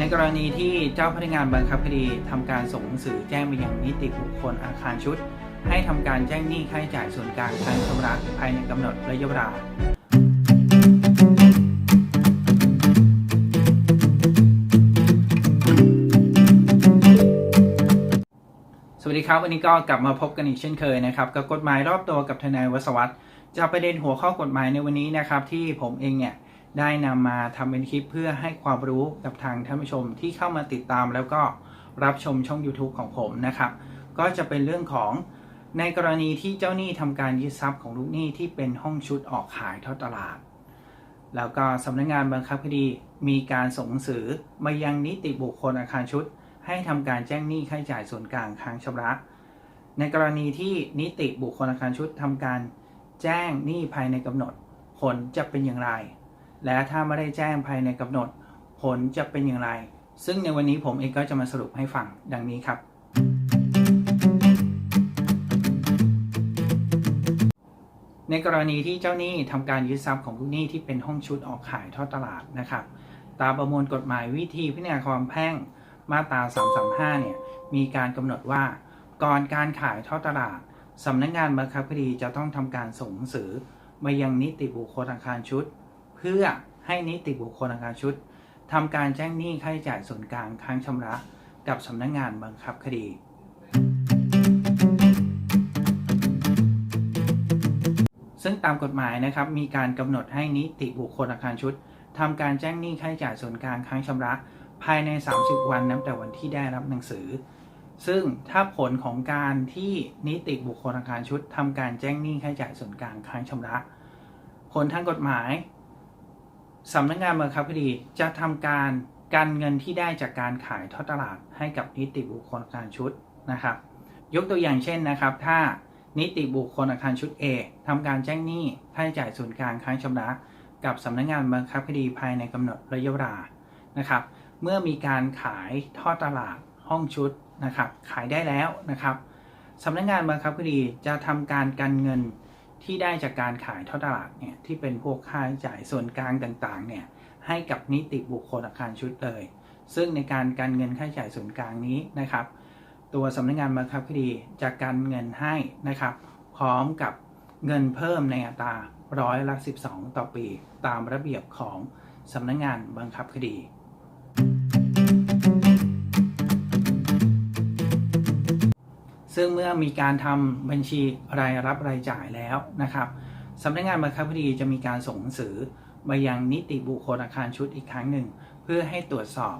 ในกรณีที่เจ้าพนักงานบังคับคดีทำการส่งหนังสือแจ้งไปยังนิติบุคคลอาคารชุด ให้ทำการแจ้งหนี้ค่าใช้จ่ายส่วนกลางทางชำระภายในกำหนดระยะเวลาสวัสดีครับ วันนี้ก็กลับมาพบกันอีกเช่นเคยนะครับกับกฎหมายรอบตัวกับทนายวศวัตรจะประเด็นหัวข้อกฎหมายในวันนี้นะครับที่ผมเองเนี่ย ได้นำมาทำเป็นคลิปเพื่อให้ความรู้กับทางท่านผู้ชมที่เข้ามาติดตามแล้วก็รับชมช่อง YouTube ของผมนะครับ ก็จะเป็นเรื่องของในกรณีที่เจ้าหนี้ทำการยึดทรัพย์ของลูกหนี้ที่เป็นห้องชุดออกขายทอดตลาด แล้วก็สำนักงานบังคับคดีมีการส่งหนังสือมายังนิติบุคคลอาคารชุด ให้ทำการแจ้งหนี้ค่าใช้จ่ายส่วนกลางค้างชำระ ในกรณีที่นิติบุคคลอาคารชุดทำการแจ้งหนี้ภายในกำหนด ผลจะเป็นอย่างไร และถ้าไม่ได้แจ้งภายในกำหนด ผลจะเป็นอย่างไร ซึ่งในวันนี้ผมเองก็จะมาสรุปให้ฟังดังนี้ครับ ในกรณีที่เจ้าหนี้ทำการยึดทรัพย์ของลูกหนี้ที่เป็นห้องชุดออกขายทอดตลาดนะครับ ตามประมวลกฎหมายวิธีพิจารณาความแพ่งมาตรา 335 เนี่ย มีการกำหนดว่า ก่อนการขายทอดตลาดสำนักงานบังคับคดีจะต้องทำการส่งหนังสือมายังนิติบุคคลอาคารชุด เพื่อให้นิติบุคคลอาคารชุดทำการแจ้งหนี้ค่าใช้จ่ายส่วนกลางค้างชำระกับสำนักงานบังคับคดี ซึ่งตามกฎหมายนะครับมีการกำหนดให้นิติบุคคลอาคารชุดทำการแจ้งหนี้ค่าใช้จ่ายส่วนกลางค้างชำระภายใน 30 วันนับแต่วันที่ได้รับหนังสือ ซึ่งถ้าผลของการที่นิติบุคคลอาคารชุดทำการแจ้งหนี้ค่าใช้จ่ายส่วนกลางค้างชำระ ผลทางกฎหมาย สำนักงานบังคับคดีจะทำการการเงินที่ได้จากการขายทอดตลาดให้กับนิติบุคคลอาคารชุดนะครับ ยกตัวอย่างเช่นนะครับ ถ้านิติบุคคลอาคารชุด A ทำการแจ้งหนี้ค่าใช้จ่ายส่วนกลางค้างชำระ กับสำนักงานบังคับคดีภายในกำหนดระยะเวลานะครับ เมื่อมีการขายทอดตลาดห้องชุดนะครับ ขายได้แล้วนะครับสำนักงานบังคับคดีจะทำการกันเงิน ที่ได้จากการขายทอดตลาดเนี่ยที่เป็นพวกค่าใช้จ่ายส่วนกลางต่างๆเนี่ยให้กับนิติบุคคลอาคารชุดเลย ซึ่งในการกันเงินค่าใช้จ่ายส่วนกลางนี้นะครับ ตัวสำนักงานบังคับคดีจะกันเงินให้นะครับ พร้อมกับเงินเพิ่มในอัตราร้อยละ 12 ต่อปี ตามระเบียบของสำนักงานบังคับคดี ซึ่งเมื่อมีการทำบัญชีรายรับรายจ่ายแล้วนะครับสำนักงานบังคับคดีจะมีการส่งหนังสือมายังนิติบุคคลอาคารชุดอีกครั้งหนึ่ง เพื่อให้ตรวจสอบ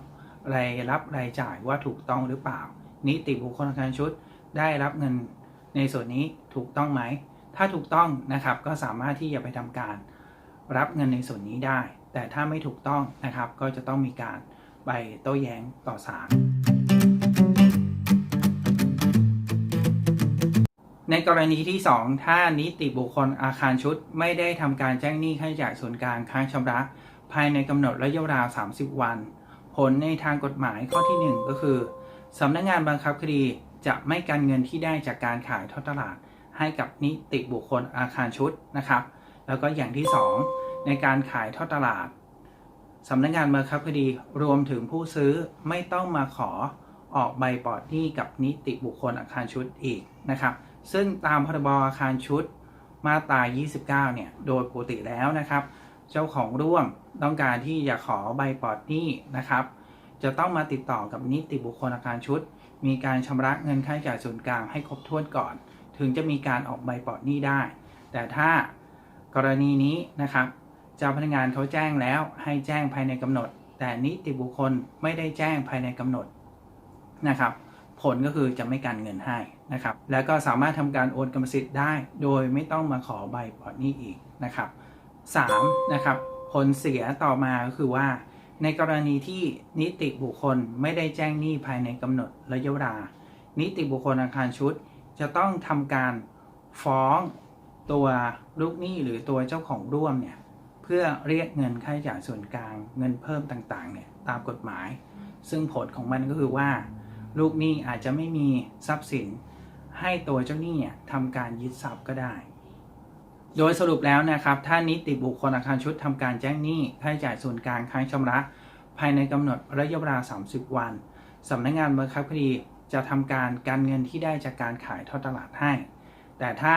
รายรับรายจ่ายว่าถูกต้องหรือเปล่า นิติบุคคลอาคารชุดได้รับเงินในส่วนนี้ถูกต้องไหม ถ้าถูกต้องนะครับก็สามารถที่จะไปทำการรับเงินในส่วนนี้ได้ แต่ถ้าไม่ถูกต้องนะครับก็จะต้องมีการไปโต้แย้งต่อศาล ในกรณีที่ 2 ถ้านิติบุคคลอาคารชุด ไม่ได้ทำการแจ้งหนี้ค่าใช้จ่ายส่วนกลางค้างชำระ ภายในกำหนดระยะเวลา 30 วัน ผลในทางกฎหมายข้อที่ 1 ก็คือสำนักงงานบังคับคดีจะไม่การเงินที่ได้จากการขายทอดตลาด ให้กับนิติบุคคลอาคารชุดนะครับ แล้วก็อย่างที่ 2 ในการขายทอดตลาดสำนักงงานบังคับคดีรวมถึงผู้ซื้อไม่ต้องมาขอออกใบปลอดหนี้กับนิติบุคคลอาคารชุดอีกนะครับ ซึ่งตามพรบอาคารชุดมาตรา29 เนี่ย โดยปกติแล้วนะครับ เจ้าของร่วมต้องการที่จะขอใบปลอดหนี้นะครับ จะต้องมาติดต่อกับนิติบุคคลอาคารชุด มีการชำระเงินค่าใช้จ่ายส่วนกลางให้ครบถ้วนก่อน ถึงจะมีการออกใบปลอดหนี้ได้ แต่ถ้ากรณีนี้นะครับ เจ้าพนักงานเขาแจ้งแล้วให้แจ้งภายในกำหนด แต่นิติบุคคลไม่ได้แจ้งภายในกำหนดนะครับ ผลก็คือจะไม่การเงินให้ นะครับ แล้วก็สามารถทำการโอนกรรมสิทธิ์ได้ โดยไม่ต้องมาขอใบปลอดหนี้อีกนะครับ3นะครับ ผลเสียต่อมาก็คือว่า ในกรณีที่นิติบุคคลไม่ได้แจ้งหนี้ภายในกำหนดระยะเวลา นิติบุคคลอาคารชุด จะต้องทำการฟ้องตัวลูกหนี้หรือตัวเจ้าของร่วมเนี่ยเพื่อเรียกเงินค่าใช้จ่ายส่วนกลางเงินเพิ่มต่างๆเนี่ยตามกฎหมาย ซึ่งผลของมันก็คือว่า ลูกหนี้อาจจะไม่มีทรัพย์สิน ให้ตัวเจ้าหนี้ทำการยึดทรัพย์ก็ได้ โดยสรุปแล้วนะครับ ถ้านิติบุคคลอาคารชุดทำการแจ้งหนี้ค่าใช้จ่ายส่วนกลางค้างชำระ ภายในกำหนดระยะเวลา 30 วันสำนักงานบังคับคดีจะทำการการเงินที่ได้จากการขายทอดตลาดให้ แต่ถ้า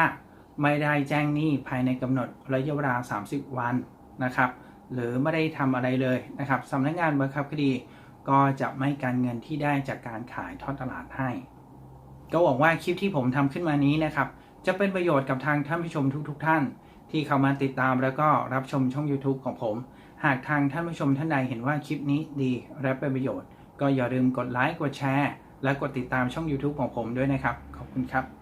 ไม่ได้แจ้งหนี้ภายในกำหนดระยะเวลา 30 วันนะครับ หรือไม่ได้ทำอะไรเลยนะครับสำนักงานบังคับคดีก็จะไม่การเงินที่ได้จากการขายทอดตลาดให้ ก็หวังว่าคลิปที่ผมทำขึ้นมานี้นะครับ จะเป็นประโยชน์กับทางท่านผู้ชมทุกๆทท่าน ที่เข้ามาติดตามแล้วก็รับชมช่อง YouTube ของผม หากทางท่านผู้ชมท่านใดเห็นว่าคลิปนี้ดีและเป็นประโยชน์ ก็อย่าลืมกดไลค์กดแชร์และกดติดตามช่อง YouTube ของผมด้วยนะครับ ขอบคุณครับ